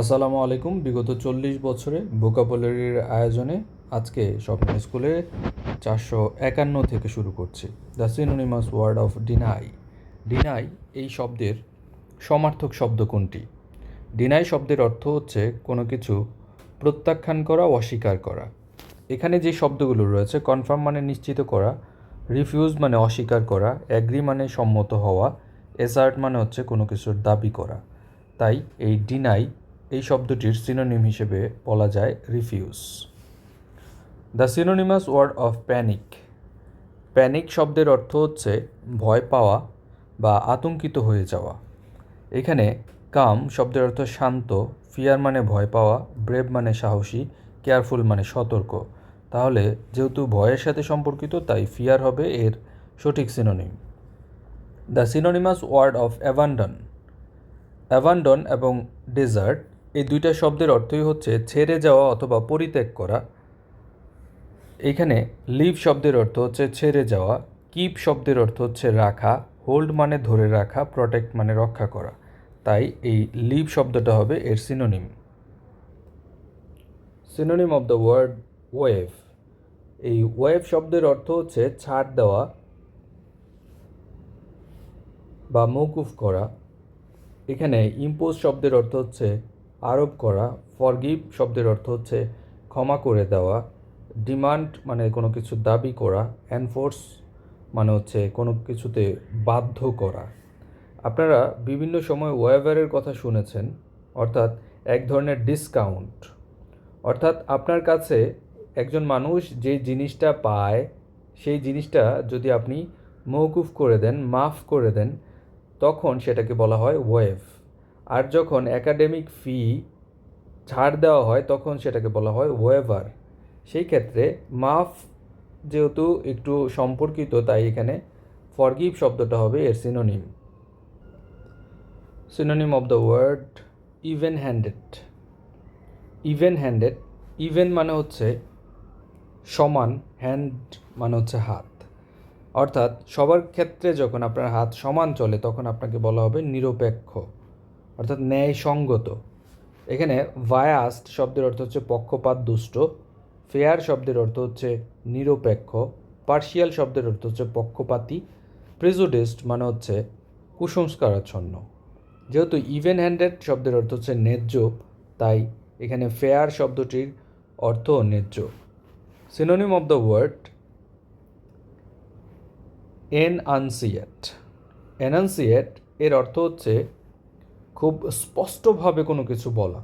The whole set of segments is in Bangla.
আসসালামু আলাইকুম। বিগত চল্লিশ বছরে ভোকাবুলারির আয়োজনে আজকে স্বপ্ন স্কুলে চারশো একান্ন থেকে শুরু করছি। The synonymous word of deny. Deny এই শব্দের সমার্থক শব্দ কোনটি? ডিনাই শব্দের অর্থ হচ্ছে কোনো কিছু প্রত্যাখ্যান করা, অস্বীকার করা। এখানে যে শব্দগুলো রয়েছে কনফার্ম মানে নিশ্চিত করা রিফিউজ মানে অস্বীকার করা অ্যাগ্রি মানে সম্মত হওয়া এসার্ট মানে হচ্ছে কোনো কিছুর দাবি করা। তাই এই ডিনাই এই শব্দটির সিনোনিম হিসেবে বলা যায় refuse the synonymous word of panic panic শব্দের অর্থ হচ্ছে ভয় পাওয়া বা আতঙ্কিত হয়ে যাওয়া। এখানে কাম শব্দের অর্থ শান্ত ফিয়ার মানে ভয় পাওয়া ব্রেভ মানে সাহসী কেয়ারফুল মানে সতর্ক। তাহলে যেহেতু ভয়ের সাথে সম্পর্কিত, তাই ফিয়ার হবে এর সঠিক synonym the synonymous word of abandon abandon এবং ডেজার্ট এই দুইটা শব্দের অর্থই হচ্ছে ছেড়ে যাওয়া অথবা পরিত্যাগ করা। এখানে লিভ শব্দের অর্থ হচ্ছে ছেড়ে যাওয়া কিপ শব্দের অর্থ হচ্ছে রাখা হোল্ড মানে ধরে রাখা প্রটেক্ট মানে রক্ষা করা। তাই এই লিভ শব্দটা হবে এর synonym synonym of the word waive এই ওয়েভ শব্দের অর্থ হচ্ছে ছাড় দেওয়া বা মৌকুফ করা। এখানে ইম্পোজ শব্দের অর্থ হচ্ছে আরোপ করা ফরগিভ শব্দের অর্থ হচ্ছে ক্ষমা করে দেওয়া ডিমান্ড মানে কোনো কিছু দাবি করা এনফোর্স মানে হচ্ছে কোনো কিছুতে বাধ্য করা। আপনারা বিভিন্ন সময় ওয়েভারের কথা শুনেছেন, অর্থাৎ এক ধরনের ডিসকাউন্ট অর্থাৎ আপনার কাছে একজন মানুষ যে জিনিসটা পায়, সেই জিনিসটা যদি আপনি মৌকুফ করে দেন মাফ করে দেন, তখন সেটাকে বলা হয় ওয়েভ আর যখন একাডেমিক ফি ছাড় দেওয়া হয়, তখন সেটাকে বলা হয় ওয়েভার সেই ক্ষেত্রে মাফ যেহেতু একটু সম্পর্কিত, তাই এখানে ফরগিভ শব্দটা হবে এর synonym synonym of the word even handed even handed even মানে হচ্ছে সমান হ্যান্ড মানে হচ্ছে হাত। অর্থাৎ সবার ক্ষেত্রে যখন আপনার হাত সমান চলে, তখন আপনাকে বলা হবে নিরপেক্ষ। অর্থাৎ ন্যায়সঙ্গত। এখানে ভায়াস্ট শব্দের অর্থ হচ্ছে পক্ষপাত দুষ্ট, ফেয়ার শব্দের অর্থ হচ্ছে নিরপেক্ষ, পার্শিয়াল শব্দের অর্থ হচ্ছে পক্ষপাতী প্রেজুডিস্ট মানে হচ্ছে কুসংস্কারাচ্ছন্ন। যেহেতু ইভেন হ্যান্ডেড শব্দের অর্থ হচ্ছে ন্যায্য, তাই এখানে ফেয়ার শব্দটির অর্থ ন্যায্য। Synonym of the word enunciate enunciate এর অর্থ হচ্ছে খুব স্পষ্টভাবে কোনো কিছু বলা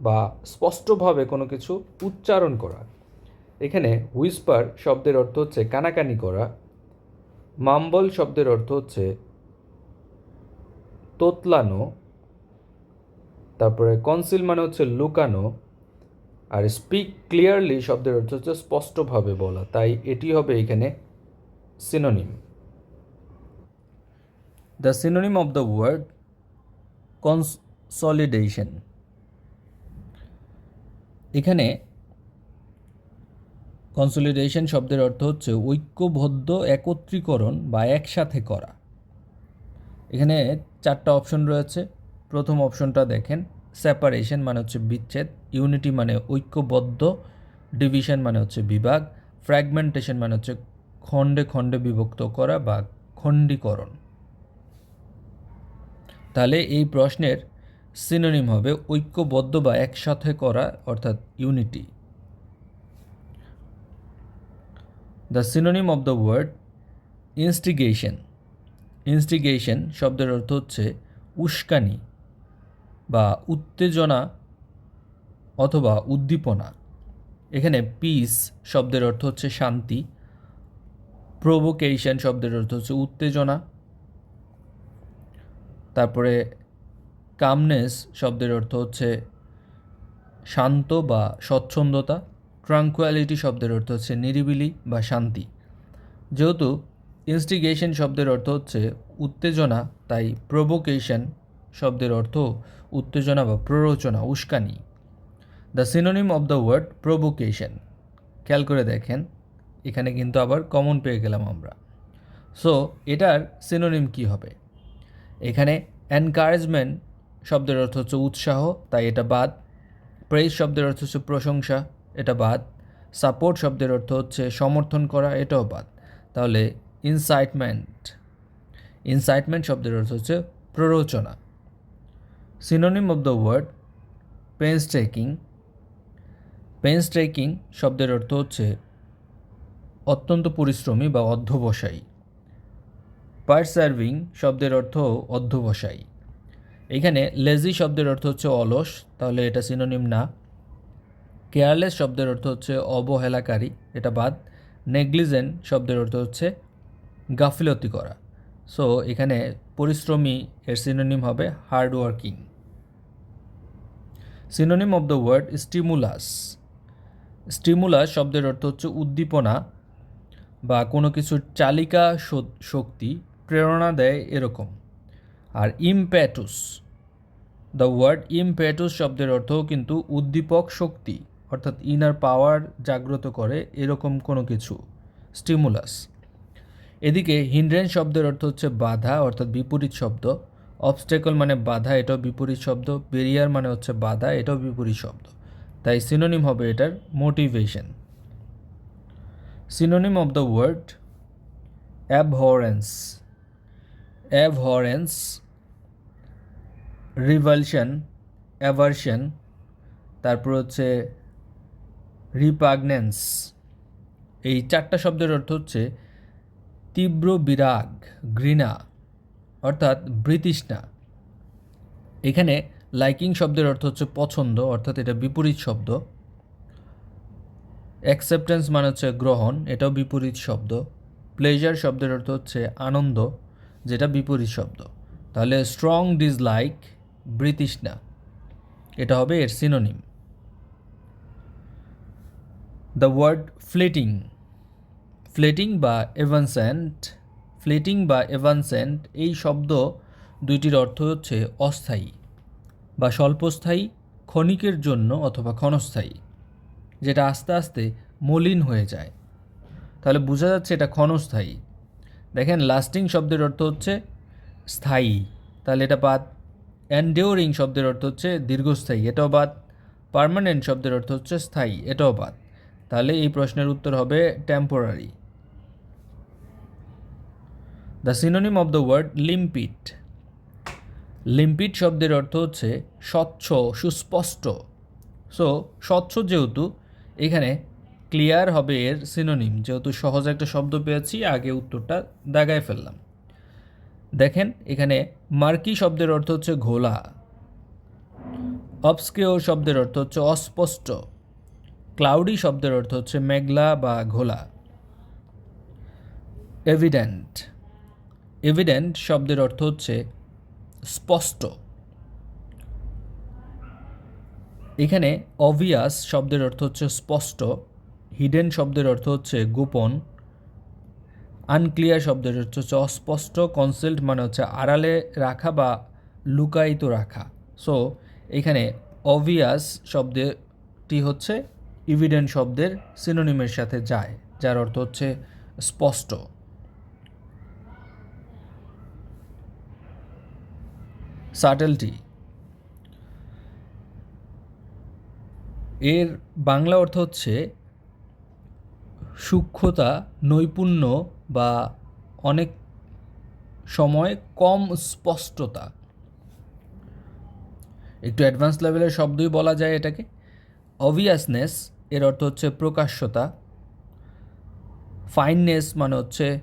বা স্পষ্টভাবে কোনো কিছু উচ্চারণ করা। এখানে হুইসপার শব্দের অর্থ হচ্ছে কানাকানি করা মাম্বল শব্দের অর্থ হচ্ছে তোতলানো, তারপরে কনসিল মানে হচ্ছে লুকানো, আর স্পিক ক্লিয়ারলি শব্দের অর্থ হচ্ছে স্পষ্টভাবে বলা, তাই এটি হবে এখানে synonym the synonym of the word consolidation. এখানে কনসলিডেশন শব্দের অর্থ হচ্ছে ঐক্যবদ্ধ, একত্রীকরণ বা একসাথে করা। এখানে চারটা অপশন রয়েছে। প্রথম অপশনটা দেখেন সেপারেশন মানে হচ্ছে বিচ্ছেদ ইউনিটি মানে ঐক্যবদ্ধ ডিভিশন মানে হচ্ছে বিভাগ ফ্র্যাগমেন্টেশন মানে হচ্ছে খণ্ডে খণ্ডে বিভক্ত করা বা খণ্ডীকরণ। তাহলে এই প্রশ্নের সিনোনিম হবে ঐক্যবদ্ধ বা একসাথে করা, অর্থাৎ unity the synonym of the word instigation instigation শব্দের অর্থ হচ্ছে উস্কানি বা উত্তেজনা অথবা উদ্দীপনা। এখানে পিস শব্দের অর্থ হচ্ছে শান্তি প্রভোকেশন শব্দের অর্থ হচ্ছে উত্তেজনা তারপরে কামনেস শব্দের অর্থ হচ্ছে শান্ত বা স্বচ্ছন্দতা ট্রাঙ্কুয়ালিটি শব্দের অর্থ হচ্ছে নিরিবিলি বা শান্তি। যেহেতু ইনস্টিগেশন শব্দের অর্থ হচ্ছে উত্তেজনা, তাই প্রভোকেশন শব্দের অর্থ উত্তেজনা বা প্ররোচনা, উস্কানি। The synonym of the word provocation খেয়াল করে দেখেন, এখানে কিন্তু আবার কমন পেয়ে গেলাম আমরা। সো এটার সিনোনিম কি হবে? এখানে এনকারেজমেন্ট শব্দের অর্থ হচ্ছে উৎসাহ, তাই এটা বাদ। প্রেজ শব্দের অর্থ হচ্ছে প্রশংসা, এটা বাদ। সাপোর্ট শব্দের অর্থ হচ্ছে সমর্থন করা, এটাও বাদ। তাহলে ইনসাইটমেন্ট ইনসাইটমেন্ট শব্দের অর্থ হচ্ছে প্ররোচনা। Synonym of the word painstaking painstaking শব্দের অর্থ হচ্ছে অত্যন্ত পরিশ্রমী বা অধ্যবসায়ী। পারসার্ভিং শব্দের অর্থ অধ্যবসায়ী। এখানে লেজি শব্দের অর্থ হচ্ছে অলস, তাহলে এটা সিনোনিম না। কেয়ারলেস শব্দের অর্থ হচ্ছে অবহেলাকারী, এটা বাদ। নেগলিজেন্ট শব্দের অর্থ হচ্ছে গাফিলতি করা। সো এখানে পরিশ্রমী এর সিনোনিম হবে hard working synonym of the word stimulus stimulus শব্দের অর্থ হচ্ছে উদ্দীপনা বা কোনো কিছুর চালিকা শক্তি প্রেরণা দেয় এরকম। আর ইমপ্যাটুস দ্য ওয়ার্ড ইমপ্যাটুস শব্দের অর্থও কিন্তু উদ্দীপক শক্তি, অর্থাৎ ইনার পাওয়ার জাগ্রত করে এরকম কোনো কিছু স্টিমুলাস এদিকে হিন্ড্রেন শব্দের অর্থ হচ্ছে বাধা, অর্থাৎ বিপরীত শব্দ। অবস্টেকল মানে বাধা, এটাও বিপরীত শব্দ। বেরিয়ার মানে হচ্ছে বাধা, এটাও বিপরীত শব্দ। তাই সিনোনিম হবে এটার motivation synonym of the word abhorrence abhorrence revulsion, aversion, তারপর হচ্ছে রিপাগনেন্স। এই চারটা শব্দের অর্থ হচ্ছে তীব্র বিরাগ, ঘৃণা, অর্থাৎ বৃতৃষ্ণা। এখানে লাইকিং শব্দের অর্থ হচ্ছে পছন্দ, অর্থাৎ এটা বিপরীত শব্দ। অ্যাকসেপ্টেন্স মানে হচ্ছে গ্রহণ, এটাও বিপরীত শব্দ। প্লেজার শব্দের অর্থ হচ্ছে আনন্দ যেটা বিপরীত শব্দ। তাহলে স্ট্রং ডিসলাইক বৃতৃষ্ণা এটা হবে এর synonym the word fleeting fleeting বা এভানসেন্ট ফ্লেটিং বা এভানসেন্ট এই শব্দ দুইটির অর্থ হচ্ছে অস্থায়ী বা স্বল্পস্থায়ী, ক্ষণিকের জন্য অথবা ক্ষণস্থায়ী, যেটা আস্তে আস্তে মলিন হয়ে যায়। তাহলে বোঝা যাচ্ছে এটা ক্ষণস্থায়ী। দেখেন লাস্টিং শব্দের অর্থ হচ্ছে স্থায়ী। তাহলে এটা বাদ। অ্যান্ডিওরিং শব্দের অর্থ হচ্ছে দীর্ঘস্থায়ী, এটাও বাদ। পার্মানেন্ট শব্দের অর্থ হচ্ছে স্থায়ী, এটাও বাদ। তাহলে এই প্রশ্নের উত্তর হবে temporary the synonym of the word limpid limpid শব্দের অর্থ হচ্ছে স্বচ্ছ, সুস্পষ্ট। সো স্বচ্ছ যেহেতু, এখানে ক্লিয়ার হবে এর সিনোনিম যেহেতু সহজ একটা শব্দ পেয়েছি, আগে উত্তরটা দাগায় ফেললাম। দেখেন, এখানে মার্কি শব্দের অর্থ হচ্ছে ঘোলা। অবস্কেও শব্দের অর্থ হচ্ছে অস্পষ্ট। ক্লাউডি শব্দের অর্থ হচ্ছে মেঘলা বা ঘোলা। এভিডেন্ট এভিডেন্ট শব্দের অর্থ হচ্ছে স্পষ্ট। এখানে অবভিয়াস শব্দের অর্থ হচ্ছে স্পষ্ট। হিডেন শব্দের অর্থ হচ্ছে গোপন আনক্লিয়ার শব্দের অর্থ হচ্ছে অস্পষ্ট কনসেল্ট মানে হচ্ছে আড়ালে রাখা বা লুকায়িত রাখা। সো এখানে অবভিয়াস শব্দটি হচ্ছে ইভিডেন্ট শব্দের সিনোনিমের সাথে যায়, যার অর্থ হচ্ছে স্পষ্ট। সাটেলটি এর বাংলা অর্থ হচ্ছে সূক্ষ্মতা, নৈপুণ্য বা অনেক সময় কম স্পষ্টতা। একটু অ্যাডভান্স লেভেলের শব্দই বলা যায় এটাকে। অবভিয়াসনেস এর অর্থ হচ্ছে প্রকাশ্যতা। ফাইননেস মানে হচ্ছে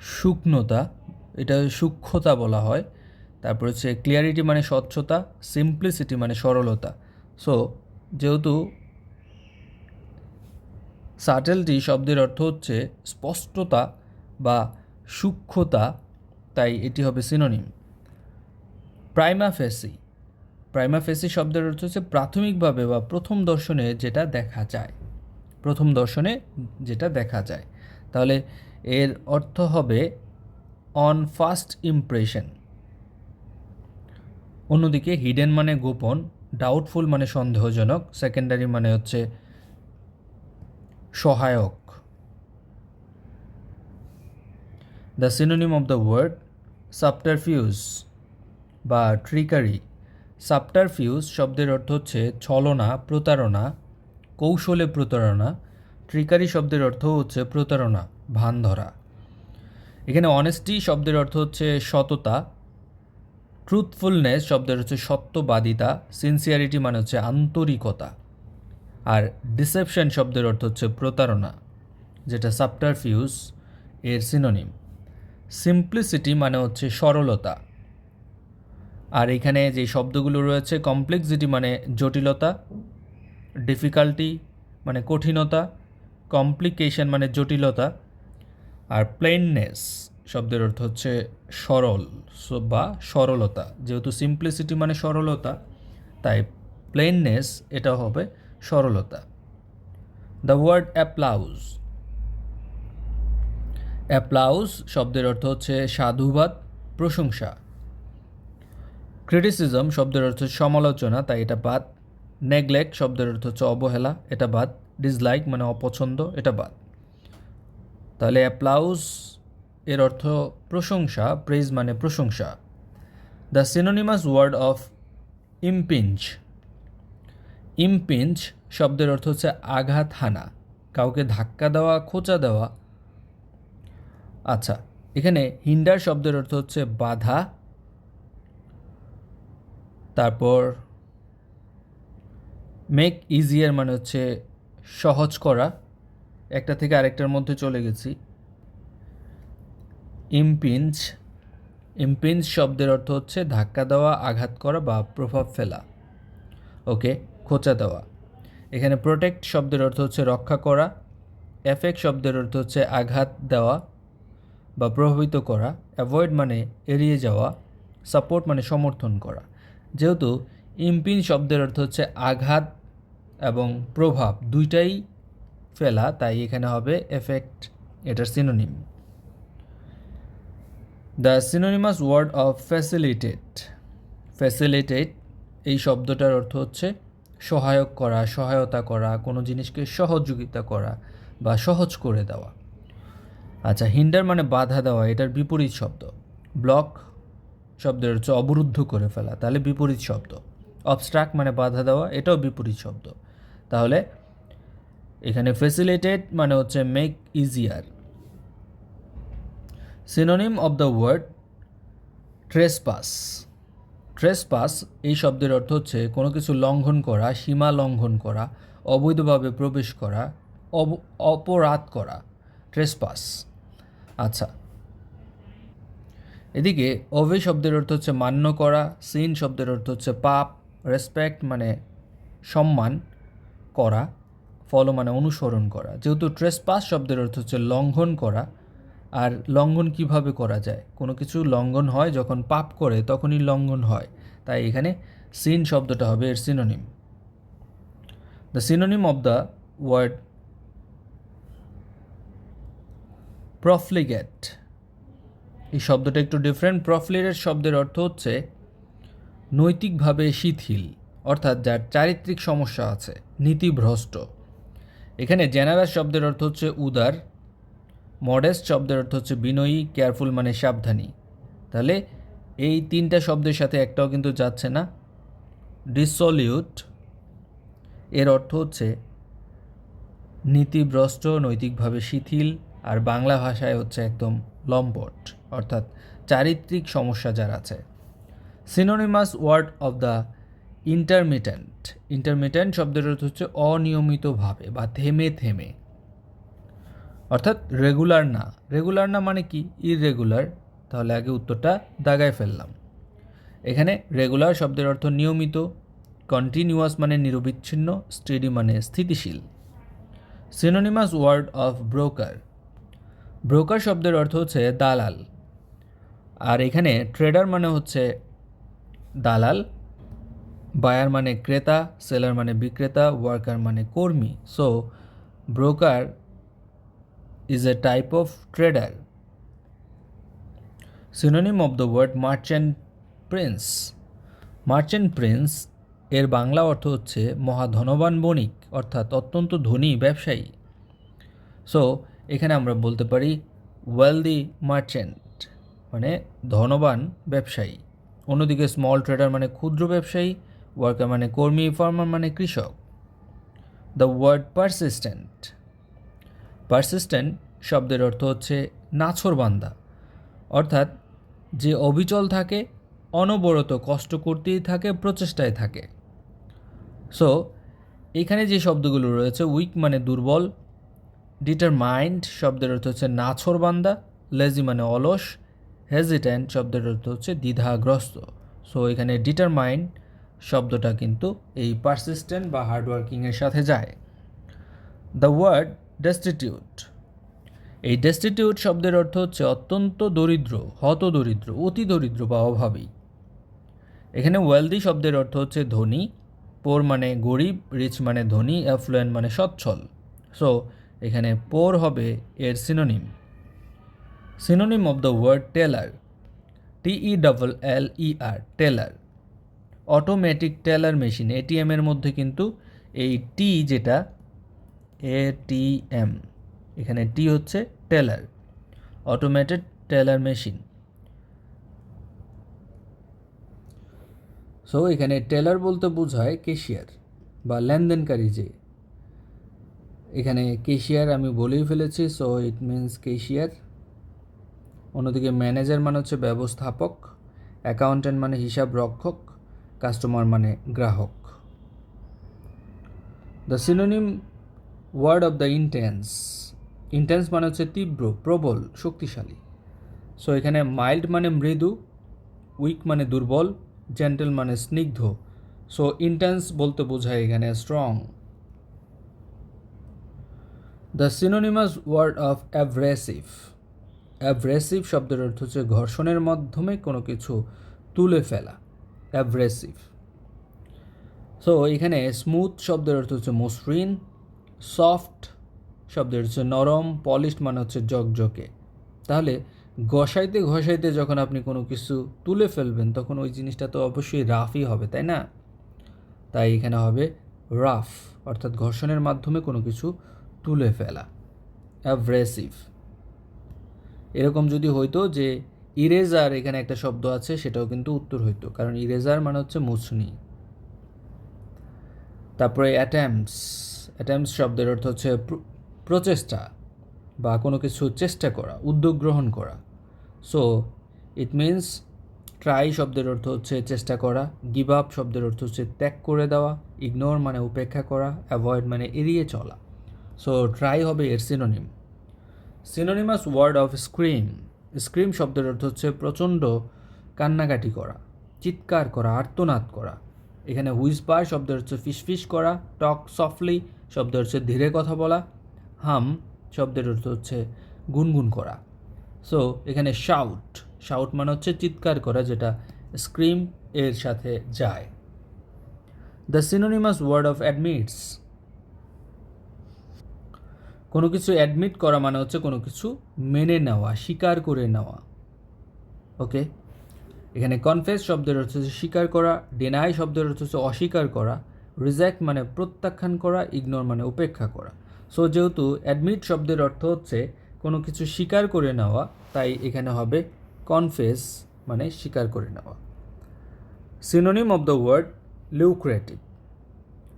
শুকনতা এটা সূক্ষ্মতা বলা হয়। তারপর হচ্ছে ক্লিয়ারিটি মানে স্বচ্ছতা সিম্পলিসিটি মানে সরলতা। সো যেহেতু সাটেলটি শব্দের অর্থ হচ্ছে স্পষ্টতা বা সূক্ষ্মতা, তাই এটি হবে synonym prima facie prima facie শব্দের অর্থ হচ্ছে প্রাথমিকভাবে বা প্রথম দর্শনে যেটা দেখা যায়। প্রথম দর্শনে যেটা দেখা যায়। তাহলে এর অর্থ হবে অন ফার্স্ট ইমপ্রেশন অন্যদিকে হিডেন মানে গোপন ডাউটফুল মানে সন্দেহজনক সেকেন্ডারি মানে হচ্ছে সহায়ক। The synonym of the word subterfuge বা ট্রিকারি সাবটারফিউজ শব্দের অর্থ হচ্ছে ছলনা, প্রতারণা, কৌশলে প্রতারণা। ট্রিকারি শব্দের অর্থ হচ্ছে প্রতারণা, ভান ধরা। এখানে অনেস্টি শব্দের অর্থ হচ্ছে সততা। ট্রুথফুলনেস শব্দের হচ্ছে সত্যবাদিতা। সিনসিয়ারিটি মানে হচ্ছে আন্তরিকতা। আর ডিসেপশন শব্দের অর্থ হচ্ছে প্রতারণা, যেটা সাবটারফিউজ এর সিনোনিম সিম্পলিসিটি মানে হচ্ছে সরলতা। আর এখানে যে শব্দগুলো রয়েছে কমপ্লেক্সিটি মানে জটিলতা ডিফিকাল্টি মানে কঠিনতা কমপ্লিকেশন মানে জটিলতা, আর প্লেননেস শব্দের অর্থ হচ্ছে সরল বা সরলতা। যেহেতু সিম্পলিসিটি মানে সরলতা, তাই প্লেননেস এটা হবে সরলতা। দ্য ওয়ার্ড অ্যাপ্লাউজ অ্যাপ্লাউজ শব্দের অর্থ হচ্ছে সাধুবাদ, প্রশংসা। ক্রিটিসিজম শব্দের অর্থ সমালোচনা, তাই এটা বাদ। নেগলেক্ট শব্দের অর্থ হচ্ছে অবহেলা, এটা বাদ। ডিসলাইক মানে অপছন্দ, এটা বাদ। তাহলে অ্যাপ্লাউজ এর অর্থ প্রশংসা প্রেজ মানে প্রশংসা। The synonymous word of impeach impeach শব্দের অর্থ হচ্ছে আঘাত হানা, কাউকে ধাক্কা দেওয়া, খোঁচা দেওয়া। আচ্ছা এখানে হিন্ডার শব্দের অর্থ হচ্ছে বাধা। তারপর মেক ইজিয়ার মানে হচ্ছে সহজ করা। একটা থেকে আরেকটার মধ্যে চলে গেছি। ইমপিঞ্চ ইমপিঞ্চ শব্দের অর্থ হচ্ছে ধাক্কা দেওয়া, আঘাত করা বা প্রভাব ফেলা। ওকে খোঁচা দেওয়া। এখানে প্রোটেক্ট শব্দের অর্থ হচ্ছে রক্ষা করা এফেক্ট শব্দের অর্থ হচ্ছে আঘাত দেওয়া বা প্রভাবিত করা অ্যাভয়েড মানে এড়িয়ে যাওয়া সাপোর্ট মানে সমর্থন করা। যেহেতু ইম্পিন শব্দের অর্থ হচ্ছে আঘাত এবং প্রভাব দুইটাই ফেলা, তাই এখানে হবে এফেক্ট এটার synonym the synonymous word of facilitate facilitate এই শব্দটার অর্থ হচ্ছে সহায়ক করা, সহায়তা করা, কোনো জিনিসকে সহযোগিতা করা বা সহজ করে দেওয়া। আচ্ছা হিন্ডার মানে বাধা দেওয়া, এটার বিপরীত শব্দ। ব্লক শব্দের হচ্ছে অবরুদ্ধ করে ফেলা, তাহলে বিপরীত শব্দ। অবস্ট্রাক মানে বাধা দেওয়া, এটাও বিপরীত শব্দ। তাহলে এখানে ফেসিলিটেট মানে হচ্ছে make easier synonym of the word trespass trespass এই শব্দের অর্থ হচ্ছে কোনো কিছু লঙ্ঘন করা, সীমা লঙ্ঘন করা, অবৈধভাবে প্রবেশ করা অপরাধ করা ট্রেসপাস আচ্ছা। এদিকে, অভে শব্দের অর্থ হচ্ছে মান্য করা, সিন শব্দের অর্থ হচ্ছে পাপ রেসপেক্ট মানে সম্মান করা ফলো মানে অনুসরণ করা। যেহেতু ট্রেসপাস শব্দের অর্থ হচ্ছে লঙ্ঘন করা আর লঙ্ঘন কীভাবে করা যায়? কোনো কিছু লঙ্ঘন হয়, যখন পাপ করে, তখনই লঙ্ঘন হয়। তাই এখানে সিন শব্দটা হবে, এর synonym the synonym of the word profligate এই শব্দটা একটু ডিফারেন্ট প্রফলিগেট শব্দের অর্থ হচ্ছে নৈতিকভাবে শিথিল, অর্থাৎ যার চারিত্রিক সমস্যা আছে, নীতিভ্রষ্ট। এখানে জেনারাস শব্দের অর্থ হচ্ছে উদার মডেস্ট শব্দের অর্থ হচ্ছে বিনয়ী, কেয়ারফুল মানে সাবধানী। তাহলে এই তিনটা শব্দের সাথে একটাও কিন্তু যাচ্ছে না। ডিসলিউট এর অর্থ হচ্ছে নীতিভ্রষ্ট, নৈতিকভাবে শিথিল, আর বাংলা ভাষায় হচ্ছে একদম লম্পট, অর্থাৎ চারিত্রিক সমস্যা যার আছে। Synonymous word of the intermittent intermittent শব্দের অর্থ হচ্ছে অনিয়মিতভাবে বা থেমে থেমে। অর্থাৎ রেগুলার না। রেগুলার না মানে কি? ইররেগুলার তাহলে আগে উত্তরটা দাগায় ফেললাম। এখানে রেগুলার শব্দের অর্থ নিয়মিত কন্টিনিউয়াস মানে নিরবিচ্ছিন্ন স্টেডি মানে স্থিতিশীল। Synonymous word of broker broker শব্দের অর্থ হচ্ছে দালাল। আর এখানে ট্রেডার মানে হচ্ছে দালাল। বায়ার মানে ক্রেতা সেলার মানে বিক্রেতা ওয়ার্কার মানে কর্মী। So broker is a type of trader synonym of the word merchant prince merchant prince এর বাংলা অর্থ হচ্ছে মহাধনবান বণিক, অর্থাৎ অত্যন্ত ধনী ব্যবসায়ী। সো এখানে আমরা বলতে পারি ওয়েলদি মার্চেন্ট মানে ধনবান ব্যবসায়ী। অন্যদিকে স্মল ট্রেডার মানে ক্ষুদ্র ব্যবসায়ী ওয়ার্কার মানে কর্মী ফার্মার মানে কৃষক। দ্য ওয়ার্ড পারসিস্টেন্ট পারসিস্টেন্ট শব্দের অর্থ হচ্ছে নাছরবান্দা। অর্থাৎ যে অবিচল থাকে, অনবরত কষ্ট করতেই থাকে, প্রচেষ্টায় থাকে। সো এখানে যে শব্দগুলো রয়েছে উইক মানে দুর্বল ডিটারমাইন্ড শব্দের অর্থ হচ্ছে নাছরবান্দা লেজি মানে অলস হেজিট্যান্ট শব্দের অর্থ হচ্ছে দ্বিধাগ্রস্ত। সো এখানে ডিটারমাইন্ড শব্দটা কিন্তু এই পারসিস্টেন্ট বা হার্ডওয়ার্কিংয়ের সাথে যায়। দ্য ওয়ার্ড ডেস্টিটিউট এই ডেস্টিটিউট শব্দের অর্থ হচ্ছে অত্যন্ত দরিদ্র হত দরিদ্র অতি দরিদ্র বা অভাবী। এখানে ওয়েলদি শব্দের অর্থ হচ্ছে ধনী পোর মানে গরিব রিচ মানে ধনী অ্যাফ্লুয়েন্ট মানে সচ্ছল। সো এখানে পোর হবে এর synonym synonym of the word teller T E double L E R teller automatic teller machine এটিএমের মধ্যে কিন্তু এই টি যেটা এ টি এম এখানে টি হচ্ছে teller automated teller machine so এখানে টেলার বলতে বোঝায় কেশিয়ার বা লেনদেনকারী যে। এখানে কেশিয়ার আমি বলেই ফেলেছি সো ইট মিনস কেশিয়ার অন্যদিকে ম্যানেজার মানে হচ্ছে ব্যবস্থাপক অ্যাকাউন্ট্যান্ট মানে হিসাব রক্ষক কাস্টমার মানে গ্রাহক। The synonym word of the intense. Intense মানে হচ্ছে তীব্র, প্রবল, শক্তিশালী। সো এখানে মাইল্ড মানে মৃদু উইক মানে দুর্বল জেন্টেল মানে স্নিগ্ধ। সো ইন্টেন্স বলতে বোঝায় এখানে strong the synonymous word of abrasive abrasive শব্দের অর্থ হচ্ছে ঘর্ষণের মাধ্যমে কোনো কিছু তুলে ফেলা। অ্যাভ্রেসিভ সো এখানে স্মুথ শব্দের অর্থ হচ্ছে মসৃণ। সফট শব্দের হচ্ছে নরম পলিশড মানে হচ্ছে জকজকে তাহলে ঘষাইতে ঘষাইতে যখন আপনি কোনো কিছু তুলে ফেলবেন, তখন ওই জিনিসটা তো অবশ্যই রাফই হবে, তাই না? তাই এখানে হবে রাফ অর্থাৎ ঘর্ষণের মাধ্যমে কোনো কিছু তুলে ফেলা অ্যাভ্রেসিভ এরকম যদি হইতো যে ইরেজার এখানে একটা শব্দ আছে, সেটাও কিন্তু উত্তর হইতো, কারণ ইরেজার মানে হচ্ছে মুছনি। তারপরে অ্যাটেম্পস অ্যাটেম্পস শব্দের অর্থ হচ্ছে প্রচেষ্টা বা কোনো কিছু চেষ্টা করা, উদ্যোগ গ্রহণ করা। সো ইট মিনস ট্রাই শব্দের অর্থ হচ্ছে চেষ্টা করা গিভ আপ শব্দের অর্থ হচ্ছে ত্যাগ করে দেওয়া ইগনোর মানে উপেক্ষা করা অ্যাভয়েড মানে এড়িয়ে চলা। সো ট্রাই হবে এর synonym synonymous word of scream scream শব্দের অর্থ হচ্ছে প্রচণ্ড কান্নাকাটি করা, চিৎকার করা, আর্তনাদ করা। এখানে হুইসপার শব্দের হচ্ছে ফিসফিস করা টক সফটলি শব্দের হচ্ছে ধীরে কথা বলা, হাম শব্দের অর্থ হচ্ছে গুনগুন করা। সো এখানে শাউট শাউট মানে হচ্ছে চিৎকার করা, যেটা স্ক্রিম এর সাথে যায়। The synonymous word of admits কোনো কিছু অ্যাডমিট করা মানে হচ্ছে কোনো কিছু মেনে নেওয়া, স্বীকার করে নেওয়া। ওকে এখানে কনফেস শব্দের অর্থ হচ্ছে স্বীকার করা ডেনাই শব্দের অর্থ হচ্ছে অস্বীকার করা। রিজেক্ট মানে প্রত্যাখ্যান করা, ইগনোর মানে উপেক্ষা করা। সো যেহেতু অ্যাডমিট শব্দের অর্থ হচ্ছে কোনো কিছু স্বীকার করে নেওয়া, তাই এখানে হবে কনফেস মানে স্বীকার করে নেওয়া। Synonym of the word lucrative.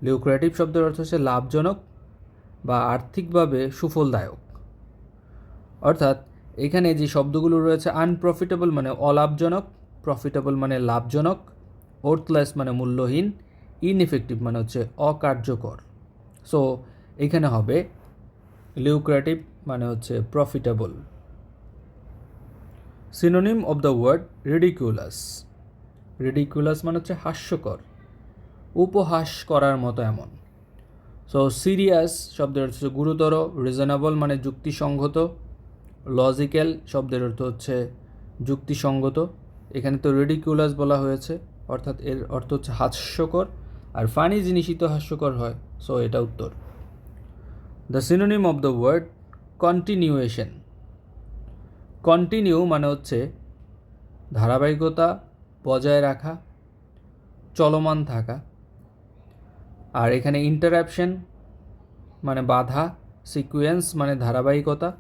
Lucrative শব্দের অর্থ হচ্ছে লাভজনক বা আর্থিকভাবে সুফলদায়ক। অর্থাৎ এখানে যে শব্দগুলো রয়েছে আনপ্রফিটেবল মানে অলাভজনক প্রফিটেবল মানে লাভজনক ওর্থলেস মানে মূল্যহীন ইনএফেক্টিভ মানে হচ্ছে অকার্যকর। সো এখানে হবে লিউক্রেটিভ মানে হচ্ছে profitable synonym of the word ridiculous ridiculous মানে হচ্ছে হাস্যকর। উপহাস করার মতো এমন। সো সিরিয়াস শব্দের অর্থ হচ্ছে গুরুতর রিজনেবল মানে যুক্তিসঙ্গত। লজিক্যাল শব্দের অর্থ হচ্ছে যুক্তিসঙ্গত। এখানে তো রেডিকুলাস বলা হয়েছে, অর্থাৎ এর অর্থ হচ্ছে হাস্যকর। আর ফানি জিনিসই তো হাস্যকর হয় সো এটা উত্তর। The synonym of the word continuation continue মানে হচ্ছে ধারাবাহিকতা, বজায় রাখা, চলমান থাকা। আর এখানে ইন্টারাপশন মানে বাধা সিকুয়েন্স মানে ধারাবাহিকতা।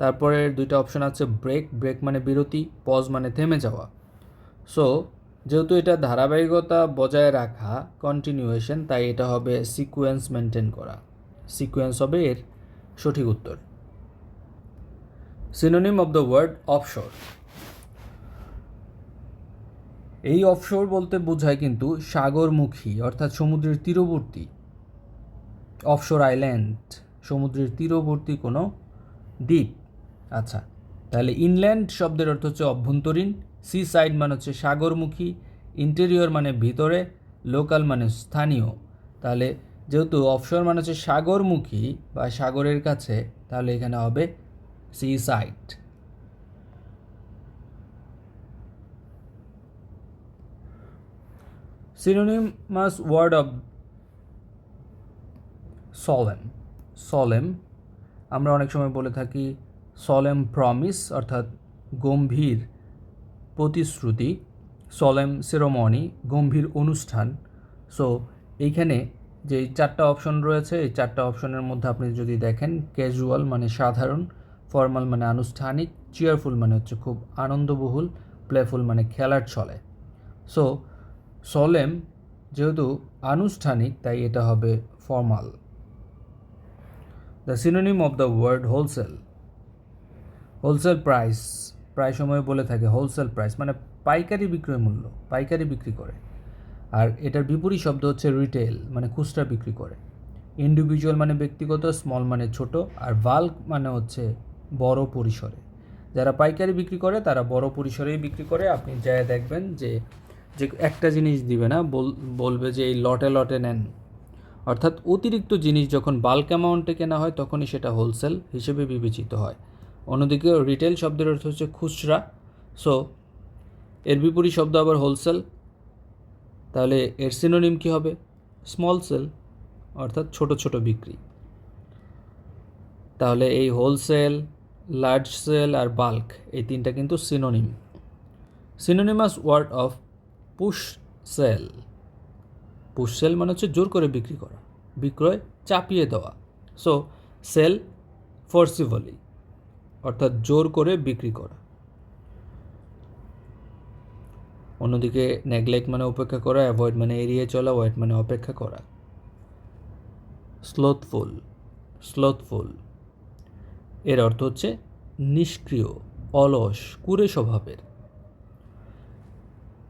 তারপরে দুইটা অপশন আছে ব্রেক ব্রেক মানে বিরতি পজ মানে থেমে যাওয়া। সো যেহেতু এটা ধারাবাহিকতা বজায় রাখা কন্টিনিউয়েশন তাই এটা হবে সিকোয়েন্স মেনটেন করা। সিকোয়েন্স হবে এর সঠিক উত্তর। Synonym of the word offshore এই অফশোর বলতে বোঝায় কিন্তু সাগরমুখী, অর্থাৎ সমুদ্রের তীরবর্তী। অফশোর আইল্যান্ড সমুদ্রের তীরবর্তী কোনো দ্বীপ। আচ্ছা তাহলে ইনল্যান্ড শব্দের অর্থ হচ্ছে অভ্যন্তরীণ সি সাইড মানে হচ্ছে সাগরমুখী ইন্টেরিয়র মানে ভিতরে লোকাল মানে স্থানীয়। তাহলে যেহেতু অফশোর মানে হচ্ছে সাগরমুখী বা সাগরের কাছে, তাহলে এখানে হবে seaside synonymous word of solemn solemn আমরা অনেক সময় বলে থাকি সলেম প্রমিস অর্থাৎ গম্ভীর। প্রতিশ্রুতি সলেম সেরোমনি গম্ভীর অনুষ্ঠান। সো এইখানে যে চারটা অপশন রয়েছে, এই চারটা অপশনের মধ্যে আপনি যদি দেখেন ক্যাজুয়াল মানে সাধারণ ফর্মাল মানে আনুষ্ঠানিক চিয়ারফুল মানে হচ্ছে খুব আনন্দবহুল প্লেফুল মানে খেলার ছলে। সো সলেম যেহেতু আনুষ্ঠানিক, তাই এটা হবে formal the synonym of the word wholesale wholesale price প্রায় সময় বলে থাকে হোলসেল প্রাইস মানে পাইকারি বিক্রয় মূল্য, পাইকারি বিক্রি করে। আর এটার বিপরীত শব্দ হচ্ছে রিটেল মানে খুচরা বিক্রি করে। ইন্ডিভিজুয়াল মানে ব্যক্তিগত স্মল মানে ছোট, আর বাল্ক মানে হচ্ছে বড় পরিসরে। যারা পাইকারি বিক্রি করে, তারা বড় পরিসরেই বিক্রি করে। আপনি যাই দেখবেন যে যে একটা জিনিস দিবে না বলবে যে এই লটে লটে নেন। অর্থাৎ অতিরিক্ত জিনিস যখন বাল্ক অ্যামাউন্টে কেনা হয়, তখনই সেটা হোলসেল হিসেবে বিবেচিত হয়। অন্যদিকে রিটেল শব্দের অর্থ হচ্ছে খুচরা। সো এর বিপরীত শব্দ আবার হোলসেল তাহলে এর সিনোনিম কী হবে? স্মল সেল অর্থাৎ ছোট ছোট বিক্রি। তাহলে এই হোলসেল লার্জ সেল আর বাল্ক এই তিনটা কিন্তু synonym synonymous word of push sell push sell মানে হচ্ছে জোর করে বিক্রি করা, বিক্রয় চাপিয়ে দেওয়া। সো সেল ফোর্সিবলি অর্থাৎ জোর করে বিক্রি করা। অন্যদিকে নেগলেক্ট মানে উপেক্ষা করা অ্যাভয়েড মানে এড়িয়ে চলা ওয়েট মানে অপেক্ষা করা। স্লোথফুল স্লোথফুল এর অর্থ হচ্ছে নিষ্ক্রিয়, অলস কুরে স্বভাবের।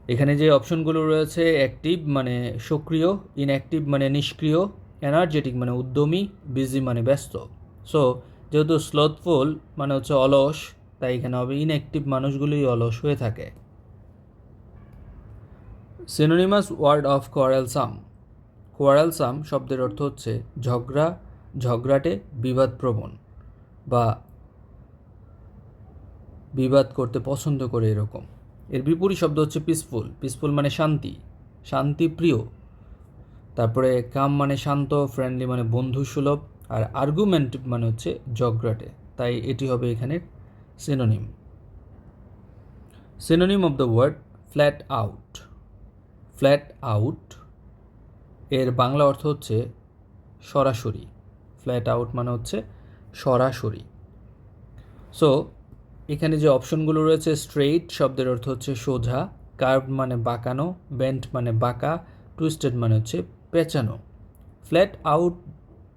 এখানে যে অপশনগুলো রয়েছে অ্যাক্টিভ মানে সক্রিয় ইনঅ্যাক্টিভ মানে নিষ্ক্রিয় এনার্জেটিক মানে উদ্যমী বিজি মানে ব্যস্ত। সো যেহেতু স্লোথফুল মানে হচ্ছে অলস, তাই এখানে হবে ইনঅ্যাক্টিভ মানুষগুলোই অলস হয়ে থাকে। Synonymous word of quarrelsome quarrelsome শব্দের অর্থ হচ্ছে ঝগড়া, ঝগড়াটে বিবাদপ্রবণ বা বিবাদ করতে পছন্দ করে এরকম। এর বিপরীত শব্দ হচ্ছে পিসফুল পিসফুল মানে শান্তি শান্তি প্রিয় তারপরে কাম মানে শান্ত ফ্রেন্ডলি মানে বন্ধু সুলভ আর আর্গুমেন্ট মানে হচ্ছে জগ্রাটে তাই এটি হবে এখানে synonym synonym of the word flat out flat out এর বাংলা অর্থ হচ্ছে সরাসরি। ফ্ল্যাট আউট মানে হচ্ছে সরাসরি। সো এখানে যে অপশনগুলো রয়েছে স্ট্রেইট শব্দের অর্থ হচ্ছে সোজা কার্ভ মানে বাঁকানো বেন্ট মানে বাঁকা টুইস্টেড মানে হচ্ছে পেঁচানো। ফ্ল্যাট আউট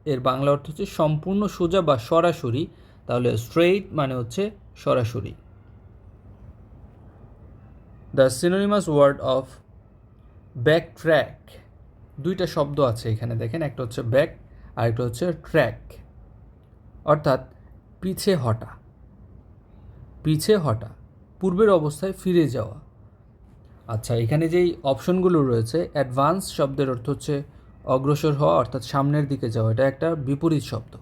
এর বাংলা অর্থ হচ্ছে সম্পূর্ণ সোজা বা সরাসরি, তাহলে স্ট্রেইট মানে হচ্ছে সরাসরি। The synonymous word of backtrack দুইটা শব্দ আছে এখানে, দেখেন, একটা হচ্ছে ব্যাক আর একটা হচ্ছে ট্র্যাক অর্থাৎ পিছে হটা। পিছে হটা, পূর্বের অবস্থায় ফিরে যাওয়া। আচ্ছা এখানে যেই অপশনগুলো রয়েছে অ্যাডভান্স শব্দের অর্থ হচ্ছে অগ্রসর হওয়া, অর্থাৎ সামনের দিকে যাওয়া, এটা একটা বিপরীত শব্দ।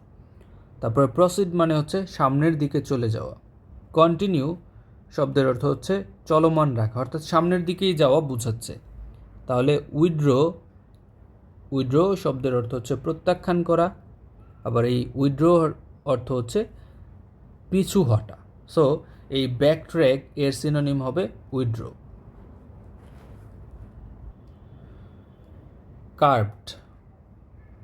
তারপরে প্রসিড মানে হচ্ছে সামনের দিকে চলে যাওয়া। কন্টিনিউ শব্দের অর্থ হচ্ছে চলমান রাখা, অর্থাৎ সামনের দিকেই যাওয়া বোঝাচ্ছে। তাহলে উইড্র উইড্র শব্দের অর্থ হচ্ছে প্রত্যাখ্যান করা, আবার এই উইড্র অর্থ হচ্ছে পিছু হটা। সো এই ব্যাক ট্র্যাক এর সিনোনিম হবে উইড্র কার্ভড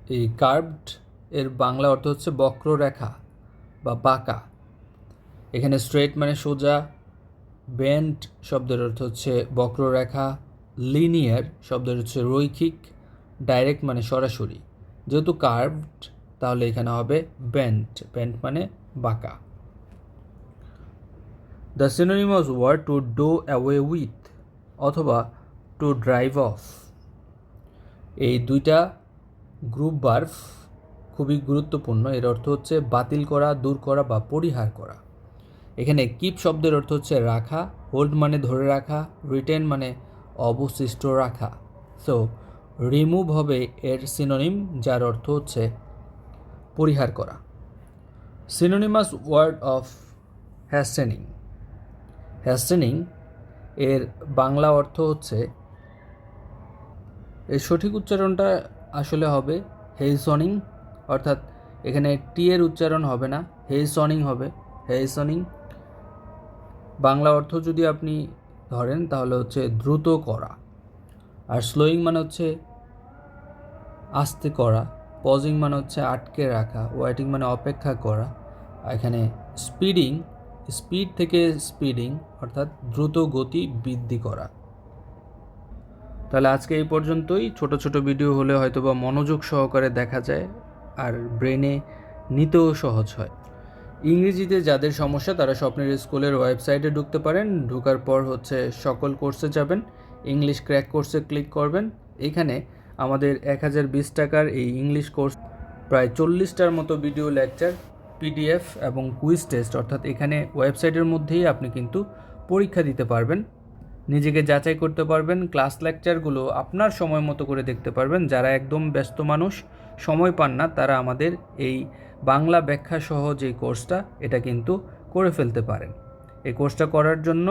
এই কার্ভড এর বাংলা অর্থ হচ্ছে বক্ররেখা বা বাঁকা। এখানে স্ট্রেট মানে সোজা বেন্ট শব্দের অর্থ হচ্ছে বক্ররেখা লিনিয়ার শব্দের হচ্ছে রৈখিক ডাইরেক্ট মানে সরাসরি। যেহেতু কার্ভড তাহলে এখানে হবে বেন্ট বেন্ট মানে বাঁকা। The synonymous word to do away with অথবা টু ড্রাইভ অফ এই দুইটা গ্রুপ বার্ফ খুবই গুরুত্বপূর্ণ। এর অর্থ হচ্ছে বাতিল করা, দূর করা বা পরিহার করা। এখানে কিপ শব্দের অর্থ হচ্ছে রাখা হোল্ড মানে ধরে রাখা রিটেন মানে অবশিষ্ট রাখা। সো রিমুভ হবে এর সিনোনিম যার অর্থ হচ্ছে পরিহার করা। Synonymous word of hastening hastening এর বাংলা অর্থ হচ্ছে এর সঠিক উচ্চারণটা আসলে হবে হেইসনিং অর্থাৎ এখানে টি এর উচ্চারণ হবে না হেইসনিং হবে হেইসনিং বাংলা অর্থ যদি আপনি ধরেন, তাহলে হচ্ছে দ্রুত করা। আর স্লোয়িং মানে হচ্ছে আস্তে করা পজিং মানে হচ্ছে আটকে রাখা ওয়েটিং মানে অপেক্ষা করা। এখানে স্পিডিং স্পিড থেকে স্পিডিং অর্থাৎ দ্রুত গতি বৃদ্ধি করা। তাহলে আজকে এই পর্যন্তই। ছোট ছোট ভিডিও হলে হয়তো বা মনোযোগ সহকারে দেখা যায় আর ব্রেনে নিতেও সহজ হয়। ইংরেজিতে যাদের সমস্যা, তারা স্বপ্নের স্কুলের ওয়েবসাইটে ঢুকতে পারেন। ঢোকার পর হচ্ছে সকল কোর্সে যাবেন। ইংলিশ ক্র্যাক কোর্সে ক্লিক করবেন। এখানে আমাদের এক হাজার বিশ টাকার এই ইংলিশ কোর্স প্রায় চল্লিশটার মতো ভিডিও লেকচার পিডিএফ এবং কুইজ টেস্ট অর্থাৎ এখানে ওয়েবসাইটের মধ্যেই আপনি কিন্তু পরীক্ষা দিতে পারবেন। নিজেকে যাচাই করতে পারবেন, ক্লাস লেকচারগুলো আপনার সময় মতো করে দেখতে পারবেন। যারা একদম ব্যস্ত মানুষ, সময় পান না, তারা আমাদের এই বাংলা ব্যাখ্যা সহ যে কোর্সটা, এটা কিন্তু করে ফেলতে পারেন। এই কোর্সটা করার জন্য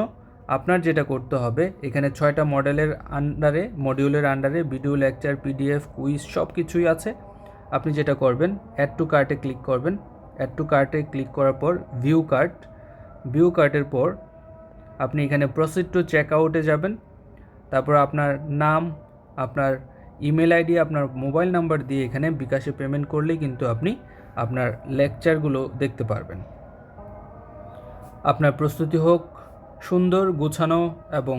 আপনার যেটা করতে হবে, এখানে ছয়টা মডেলের আন্ডারে, মডিউলের আন্ডারে, ভিডিও লেকচার, পিডিএফ, কুইজ সব কিছুই আছে। আপনি যেটা করবেন অ্যাড টু কার্টে ক্লিক করবেন। অ্যাড টু কার্টে ক্লিক করার পর ভিউ কার্ট ভিউ কার্টের পর আপনি এখানে প্রসিড টু চেক আউটে যাবেন। তারপর আপনার নাম, আপনার ইমেল আইডি আপনার মোবাইল নাম্বার দিয়ে এখানে বিকাশে পেমেন্ট করলেই কিন্তু আপনি আপনার লেকচারগুলো দেখতে পারবেন। আপনার প্রস্তুতি হোক, সুন্দর, গুছানো এবং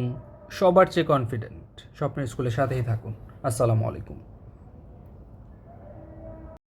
সবার চেয়ে কনফিডেন্ট স্বপ্নের স্কুলের সাথেই থাকুন। আসসালামু আলাইকুম।